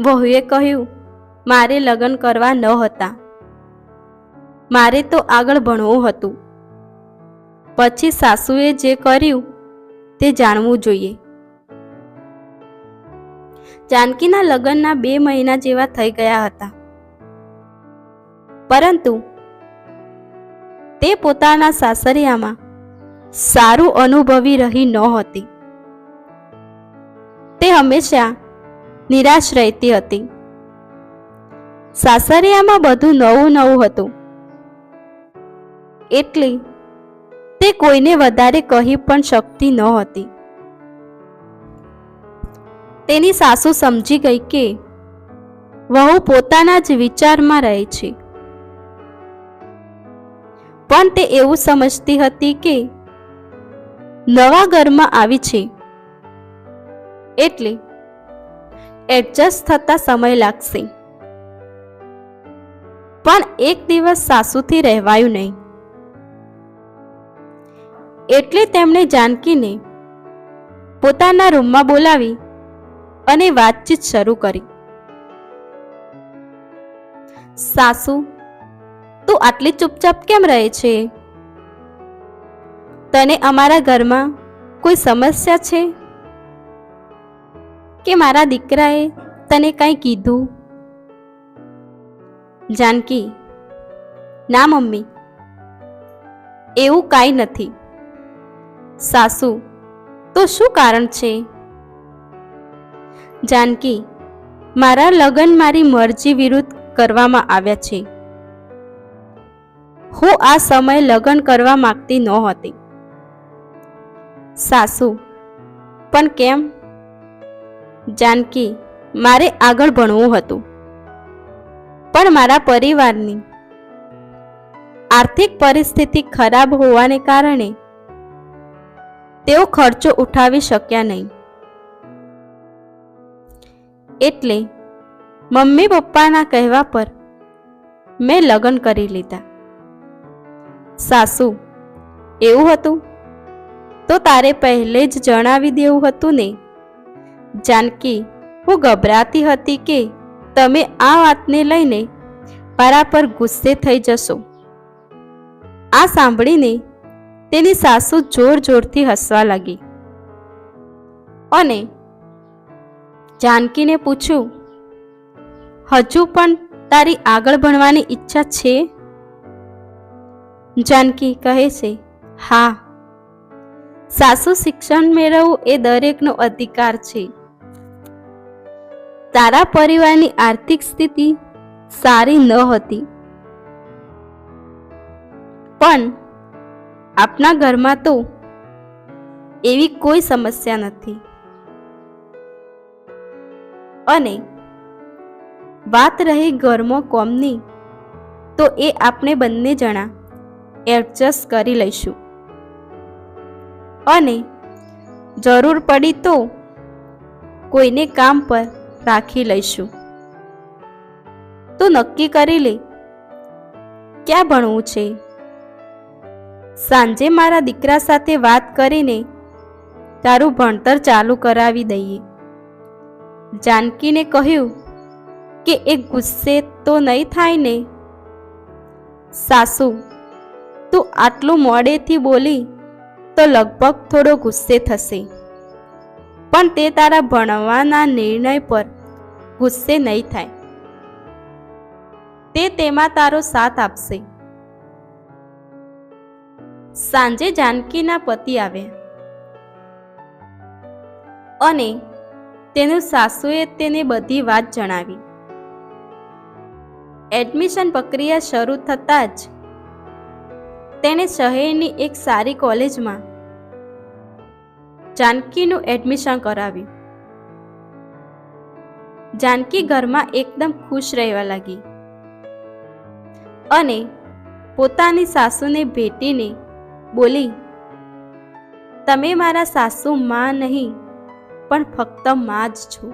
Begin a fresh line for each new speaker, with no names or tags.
વહુએ કહ્યું, મારે લગ્ન કરવા ન હતા. મારે તો આગળ ભણવું હતું. પછી સાસુએ જે કર્યું તે જાણવું જોઈએ. જાનકીના લગ્નના બે મહિના જેવા થઈ ગયા હતા. પરંતુ તે પોતાના સાસરિયામાં સારું અનુભવી રહી નહોતી તે હંમેશા નિરાશ રહેતી હતી સાસરિયામાં બધું નવું નવું હતું. એટલે તે કોઈને વધારે કહી પણ શકતી હતી. તેની સાસુ સમજી ગઈ કે વહુ પોતાના જ વિચારમાં રહે છે. પણ તે એવું સમજતી હતી કે નવા ઘરમાં આવી છે. એટલે એડજસ્ટ થતા સમય લાગશે. પણ એક દિવસ સાસુથી રહેવાયું નહીં. એટલે તેમણે જાનકીને પોતાના રૂમમાં બોલાવી અને વાતચીત શરૂ કરી. સાસુ, તું આટલી ચૂપચાપ કેમ રહે છે? તને અમારા ઘરમાં કોઈ સમસ્યા છે? કે મારા દીકરાએ તને કંઈ કીધું? જાનકી, ના મમ્મી, એવું કાંઈ નથી. સાસુ, તો શું કારણ છે? જાનકી, મારા લગ્ન મારી મરજી વિરુદ્ધ કરવામાં આવ્યા છે. હું આ સમયે લગ્ન કરવા માગતી નહોતી. સાસુ, પણ કેમ? જાનકી, મારે આગળ ભણવું હતું. પણ મારા પરિવારની આર્થિક પરિસ્થિતિ ખરાબ હોવાને કારણે તેઓ ખર્ચો ઉઠાવી શક્યા નહીં. એટલે મમ્મી પપ્પાના કહેવા પર મેં લગ્ન કરી લીધા. સાસુ, એવું હતું? તો તારે પહેલે જ જણાવી દેવું હતું ને? જાનકી હું ગભરાતી હતી કે તમે આ વાતને લઈને મારા પર ગુસ્સે થઈ જશો. આ સાંભળીને તેની સાસુ જોર જોરથી હસવા લાગી. અને જાનકીને પૂછ્યું, હજુ પણ તારી આગળ ભણવાની ઈચ્છા છે? જાનકી કહે છે, હા. સાસુ શિક્ષણ મેળવવું એ દરેકનો અધિકાર છે. તારા પરિવારની આર્થિક સ્થિતિ સારી ન હતી. પણ આપના ઘરમાં તો એવી કોઈ સમસ્યા નથી. અને વાત રહી ઘરમાં કોમની, તો એ આપણે બંને જણા એડજસ્ટ કરી લઈશું. અને જરૂર પડી તો કોઈને કામ પર રાખી લઈશું. તું નક્કી કરી લે. ક્યાં ભણવું છે? સાંજે મારા દીકરા સાથે વાત કરીને તારું ભણતર ચાલુ કરાવી દઈએ. જાનકીને કહ્યું કે એ ગુસ્સે તો નહીં થાય ને? સાસુ, તું આટલું મોડેથી બોલી તો લગભગ થોડો ગુસ્સે થશે. પણ તે તારા ભણવાના નિર્ણય પર ગુસ્સે નહીં થાય. તે તેમાં તારો સાથ આપશે. સાંજે જાનકીના પતિ આવ્યા. અને તેનું સાસુએ તેને બધી વાત જણાવી. એડમિશન પ્રક્રિયા શરૂ થતાં જ તેણે શહેરની એક સારી કોલેજમાં જાનકીનું એડમિશન કરાવ્યું. જાનકી ઘરમાં એકદમ ખુશ રહેવા લાગી. અને પોતાની સાસુને ભેટીને બોલી, તમે મારા સાસુ માં નહીં, પણ ફક્તમાં જ છો.